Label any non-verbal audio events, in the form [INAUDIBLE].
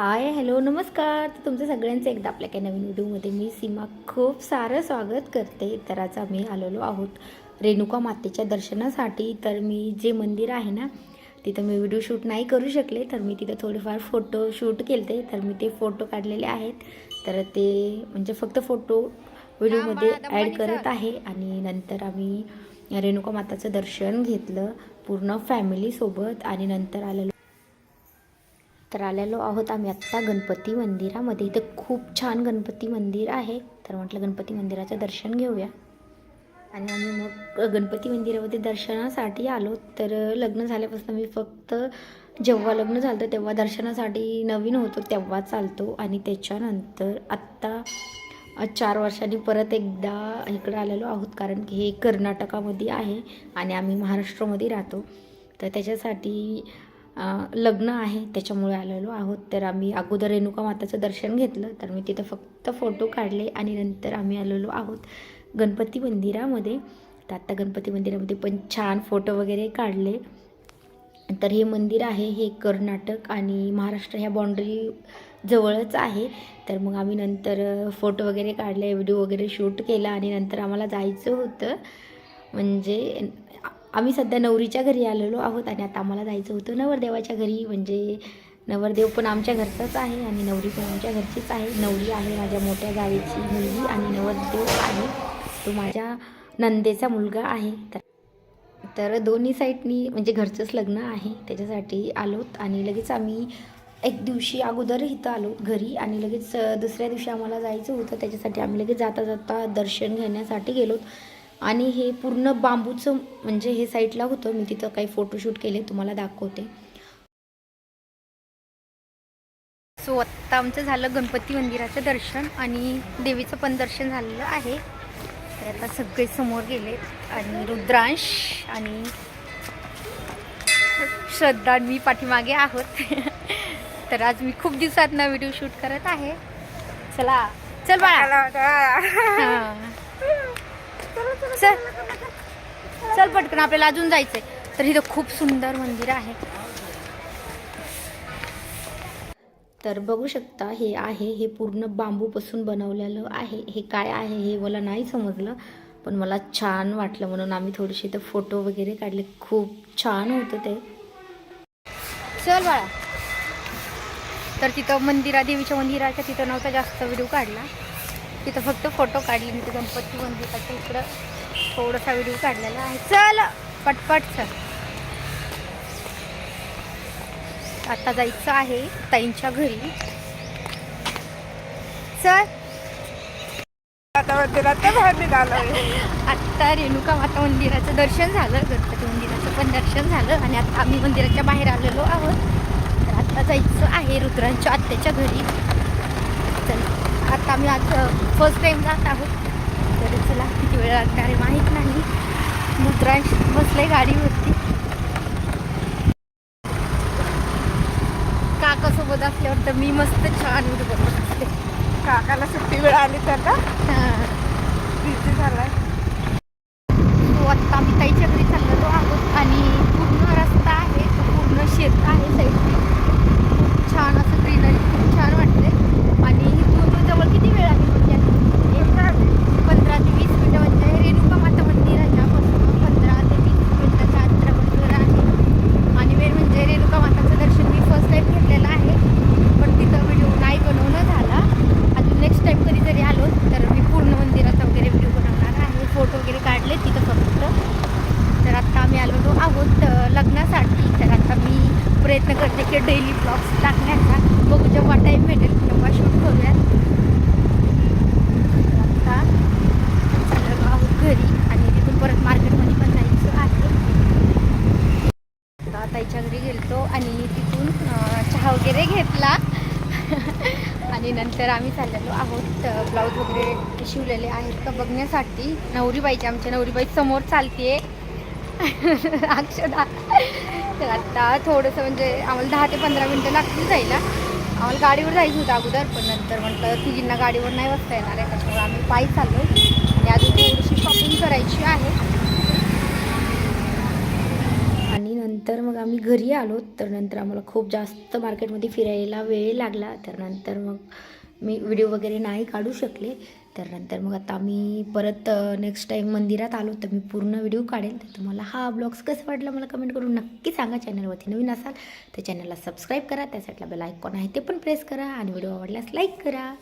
Hi hello नमस्कार. तर तुमचं सगळ्यांचं एकदा आपल्या काही नवीन व्हिडिओमध्ये मी सीमा खूप सारं स्वागत करते. तर आज आम्ही आलेलो आहोत रेणुका मातेच्या दर्शनासाठी. तर मी जे मंदिर आहे ना तिथं मी व्हिडिओ शूट नाही करू शकले. तर मी तिथं थोडेफार फोटो शूट केले तर मी ते फोटो काढलेले आहेत. तर ते म्हणजे फक्त फोटो व्हिडिओमध्ये ॲड करत आहे. आणि नंतर आम्ही रेणुका माताचं दर्शन घेतलं पूर्ण फॅमिलीसोबत आणि नंतर आलेलो तर आलेलो आहोत आम्ही आत्ता गणपती मंदिरामध्ये. इथं खूप छान गणपती मंदिर आहे. तर म्हटलं गणपती मंदिराचं दर्शन घेऊया. आणि आम्ही मग गणपती मंदिरामध्ये दर्शनासाठी आलो. तर लग्न झाल्यापासून मी फक्त जेव्हा लग्न झालं तेव्हा दर्शनासाठी नवीन होतो तेव्हा चालतो. आणि त्याच्यानंतर आत्ता चार वर्षांनी परत एकदा इकडं आलेलो आहोत. कारण की हे कर्नाटकामध्ये आहे आणि आम्ही महाराष्ट्रामध्ये राहतो. तर त्याच्यासाठी लग्न आहे त्याच्यामुळे आलेलो आहोत. तर आम्ही अगोदर रेणुका माताचं दर्शन घेतलं तर मी तिथं फक्त फोटो काढले आणि नंतर आम्ही आलेलो आहोत गणपती मंदिरामध्ये. तर आत्ता गणपती मंदिरामध्ये पण छान फोटो वगैरे काढले. तर हे मंदिर आहे हे कर्नाटक आणि महाराष्ट्र ह्या बाँड्री जवळच आहे. तर मग आम्ही नंतर फोटो वगैरे काढले व्हिडिओ वगैरे शूट केला आणि नंतर आम्हाला जायचं होतं. म्हणजे आम्ही सध्या नवरीच्या घरी आलेलो आहोत आणि आता आम्हाला जायचं होतं नवरदेवाच्या घरी. म्हणजे नवरदेव पण आमच्या घरचाच आहे आणि नवरी पण आमच्या घरचीच आहे. नवरी आहे माझ्या मोठ्या गावीची मुलगी आणि नवरदेव आहे. तो माझ्या नंदेचा मुलगा आहे. तर तर दोन्ही साईडनी म्हणजे घरचंच लग्न आहे. त्याच्यासाठी आलोत आणि लगेच आम्ही एक दिवशी अगोदर इथं आलो घरी आणि लगेच दुसऱ्या दिवशी आम्हाला जायचं होतं. त्याच्यासाठी आम्ही लगेच जाता जाता दर्शन घेण्यासाठी गेलोत. आणि हे पूर्ण बांबूचं म्हणजे हे साईडला होतं. मी तिथं काही फोटोशूट केले तुम्हाला दाखवते. सो आत्ता आमचं झालं गणपती मंदिराचं दर्शन आणि देवीचं पण दर्शन झालेलं आहे. तर आता सगळे समोर गेले आणि रुद्रांश आणि श्रद्धा आणि मी पाठीमागे आहोत. तर आज मी खूप दिवसात व्हिडिओ शूट करत आहे. चला चल बाळा. हा. चल. चल पटकन आपल्याला अजून जायचंय. तर इथं खूप सुंदर मंदिर आहे. तर बघू शकता हे आहे हे पूर्ण बांबूपासून बनवलेलं आहे. हे काय आहे हे मला नाही समजलं पण मला छान वाटलं म्हणून आम्ही थोडेसे इथं फोटो वगैरे काढले. खूप छान होतं ते. चल बाळा. तर तिथं मंदिरा देवीच्या मंदिराच्या तिथं नव्हता जास्त व्हिडिओ काढला. तिथं फक्त फोटो काढले मी ते गणपती मंदिराच्या इकडं थोडासा व्हिडिओ काढलेला आहे. चल पटपट चल. आता जायचं आहे ताईंच्या घरी. चल. आता आत्ता रेणुका माता मंदिराचं दर्शन झालं गणपती मंदिराचं पण दर्शन झालं आणि आता आम्ही मंदिराच्या बाहेर आलेलो आहोत. तर आता जायचं आहे रुद्रांच्या आत्याच्या घरी. चल. आता आम्ही आज फर्स्ट टाईम जात आहोत. तर चला किती वेळ लागणार आहे माहीत नाही. रुद्रांश बसले गाडीवरती. काकासोबत असल्यावर तर मी मस्त छान बनवत असते. काकाला सुट्टी वेळ आली त्याला हां बिझी झालाय तो आत्ता आम्ही ताईच्या घरी चाललेलो आहोत आणि पूर्ण रस्ता आहे तो पूर्ण शेत आहे साईडने खूप छान असं ग्रीनरी खूप छान वाटते आणि इथून जवळ किती वेळ आहे म्हणजे पंधरा ते वीस मिनटं म्हणजे रेणुका माता मंदिराच्या पासून पंधरा ते वीस मिनटाच्या अंतरावर आहे आणि मेन म्हणजे रेणुका माताचं दर्शन मी फर्स्ट टाईम घेतलेलं आहे पण तिथं व्हिडिओ नाही बनवणं झाला अजून नेक्स्ट टाईम कधी जरी आलो तर मी पूर्ण मंदिराचा वगैरे व्हिडिओ बनवणार आहे फोटो वगैरे काढले तिथं फक्त तर आत्ता आम्ही आलेलो आहोत अ, लग्नासाठी तर आता मी प्रयत्न करते की डेली ब्लॉग्स टाकण्याचा. बघू जेव्हा टाईम भेटेल तेव्हा शूट करूयात. आता आत्ता आहोत घरी आणि तिथून परत मार्केटमध्ये पण जायचं आहे. आता ताईच्या घरी गेलतो आणि तिथून चहा वगैरे घेतला. आणि नंतर आम्ही चाललेलो आहोत ब्लाऊज वगैरे शिवलेले आहेत का बघण्यासाठी. नवरीबाईची आमच्या नवरीबाई समोर चालते [LAUGHS] अक्षदा. तर आत्ता थोडंसं म्हणजे आम्हाला दहा ते पंधरा मिनटं लागतील जायला. आम्हाला गाडीवर जायचं होतं अगोदर पण नंतर म्हटलं तिघींना गाडीवर नाही बसता येणार आहे त्याच्यामुळे आम्ही पायी चाललो. आणि अजून थोडीशी शॉपिंग करायची आहे. आणि नंतर मग आम्ही घरी आलो तर नंतर आम्हाला खूप जास्त मार्केटमध्ये फिरायला वेळ लागला. तर नंतर मग मी व्हिडिओ वगैरे नाही काढू शकले. तर नंतर मग आता आम्ही परत नेक्स्ट टाईम मंदिरात आलो तर मी पूर्ण व्हिडिओ काढेल. तर तुम्हाला हा ब्लॉग्स कसं वाटला मला कमेंट करून नक्की सांगा. चॅनलवरती नवीन असाल तर चॅनलला सबस्क्राईब करा. त्यासाठी बेल आयकॉन आहे ते पण प्रेस करा. आणि व्हिडिओ आवडल्यास लाईक करा.